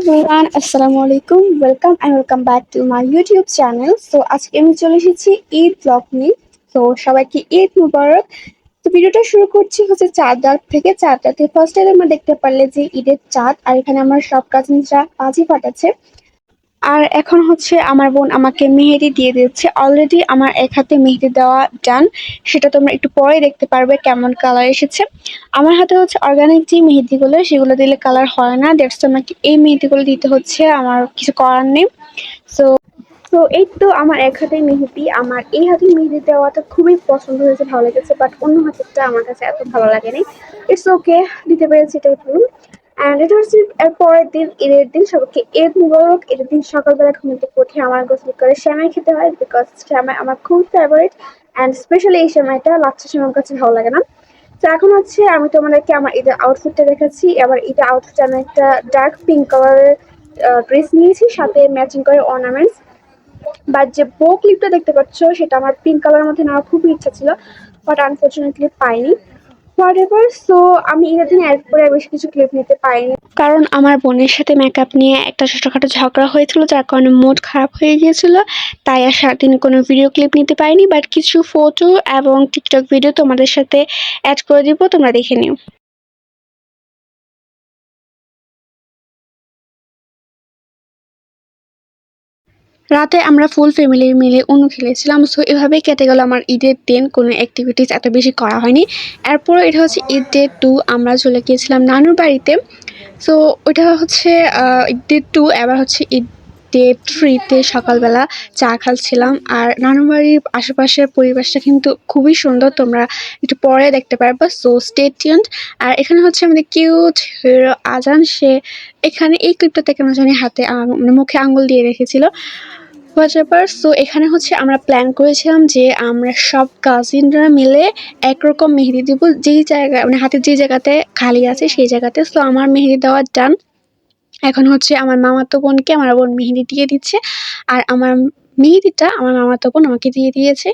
Everyone আসসালামু আলাইকুম welcome and welcome back to my YouTube channel so আজকে আমি চলে এসেছি ঈদ ব্লগ নিয়ে। তো সবাইকে ঈদ মুবারক। তো ভিডিওটা শুরু করছি হচ্ছে চাঁদ থেকে। চাঁদ রাতে ফার্স্ট টাইম আমরা দেখতে পারলে যে ঈদের চাঁদ, আর এখানে আমার সব কাজিনরা বাজি ফাটাচ্ছে। আর এখন হচ্ছে আমার বোন আমাকে মেহেদি দিয়ে দিচ্ছে। অলরেডি আমার এক হাতে মেহেদি দেওয়া ডান সেটা তোমরা একটু পরে দেখতে পারবে কেমন কালার এসেছে। আমার হাতে হচ্ছে অর্গানিক যে মেহেদিগুলো, সেগুলো দিলে কালার হয় না। দ্যাটস আমাকে এই মেহেদিগুলো দিতে হচ্ছে। আমার কিছু করার নেই। সো তো এই তো আমার এক হাতে মেহেদি। আমার এই হাতে মেহেদি দেওয়াটা খুবই পছন্দ হয়েছে, ভালো লেগেছে বাট অন্য হাতেরটা আমার কাছে এত ভালো লাগেনি। ইটস ওকে দিতে পেরেছি এটাই হচ্ছে এর পরের দিন, ঈদের দিন সবাইকে ঈদ মুবারক। ঈদের দিন সকালবেলা ঘুম থেকে উঠে আমার গোসল করে শ্যামাই খেতে হয় বিকজ শ্যামাই আমার খুব ফেভারিট অ্যান্ড স্পেশালি এই সময়টা লাচ্ছা সময় আমার কাছে ভালো লাগে না। তো এখন হচ্ছে আমি তোমাদেরকে আমার ঈদের আউটফিটটা দেখাচ্ছি। এবার ঈদের আউটফিটে আমি একটা ডার্ক পিঙ্ক কালারের ড্রেস নিয়েছি, সাথে ম্যাচিং করে অর্নামেন্টস বা যে বো ক্লিপটা দেখতে পাচ্ছ, সেটা আমার পিঙ্ক কালারের মধ্যে নেওয়ার খুবই ইচ্ছা ছিল। বাট আনফর্চুনেটলি পাইনি। হোয়াট এভার সো আমি বেশি কিছু ক্লিপ নিতে পারিনি। কারণ আমার বোনের সাথে মেকআপ নিয়ে একটা ছোটোখাটো ঝগড়া হয়েছিল, যার কারণে মুড খারাপ হয়ে গিয়েছিল। তাই আর সারাদিন কোনো ভিডিও ক্লিপ নিতে পারিনি বাট কিছু ফটো এবং টিকটক ভিডিও তোমাদের সাথে অ্যাড করে দিব, তোমরা দেখে নিও। রাতে আমরা ফুল ফ্যামিলি মিলে অনু খেলেছিলাম সো এভাবে কেটে গেল আমার ঈদের দিন। কোনো অ্যাক্টিভিটিস এত বেশি করা হয়নি। এরপর এটা হচ্ছে ঈদ ডে টু আমরা চলে গিয়েছিলাম নানুর বাড়িতে। সো ওইটা হচ্ছে ঈদ ডে টু এবার হচ্ছে ঈদ ডে থ্রিতে সকালবেলা চা খাচ্ছিলাম। আর নানুর বাড়ির আশেপাশের পরিবেশটা কিন্তু খুবই সুন্দর, তোমরা একটু পরে দেখতে পারবে সো স্টে আর এখানে হচ্ছে আমাদের কিউট হিরো আজান, সে এখানে এই ক্লিপটাতে কেন জানি হাতে মুখে আঙুল দিয়ে রেখেছিল। হোয়াটএভার সো এখানে হচ্ছে আমরা প্ল্যান করেছিলাম যে আমরা সব কাজিনরা মিলে একরকম মেহেদি দিব। যেই জায়গায় মানে হাতের যে জায়গাতে খালি আছে সেই জায়গাতে। সো আমার মেহেদি দেওয়ার ডান এখন হচ্ছে আমার মামাতো বোনকে আমার বোন মেহেদি দিয়ে দিচ্ছে। আর আমার মেহেদিটা আমার মামাতো বোন আমাকে দিয়ে দিয়েছে।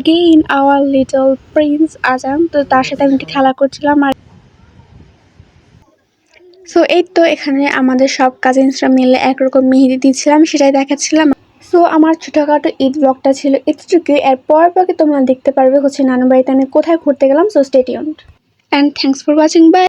এগেইন আওয়ার লিটল প্রিন্স আজান তো তার সাথে আমি একটু খেলা করছিলাম আর সো এই তো এখানে আমাদের সব কাজিনসরা মিলে একরকম মেহেদি দিচ্ছিলাম, সেটাই দেখাচ্ছিলাম। সো আমার ছোটোখাটো ঈদ ব্লগটা ছিল এতটুকু এর পর পরকে তোমরা দেখতে পারবে হচ্ছে নানু বাড়িতে আমি কোথায় ঘুরতে গেলাম so stadium and thanks for watching bye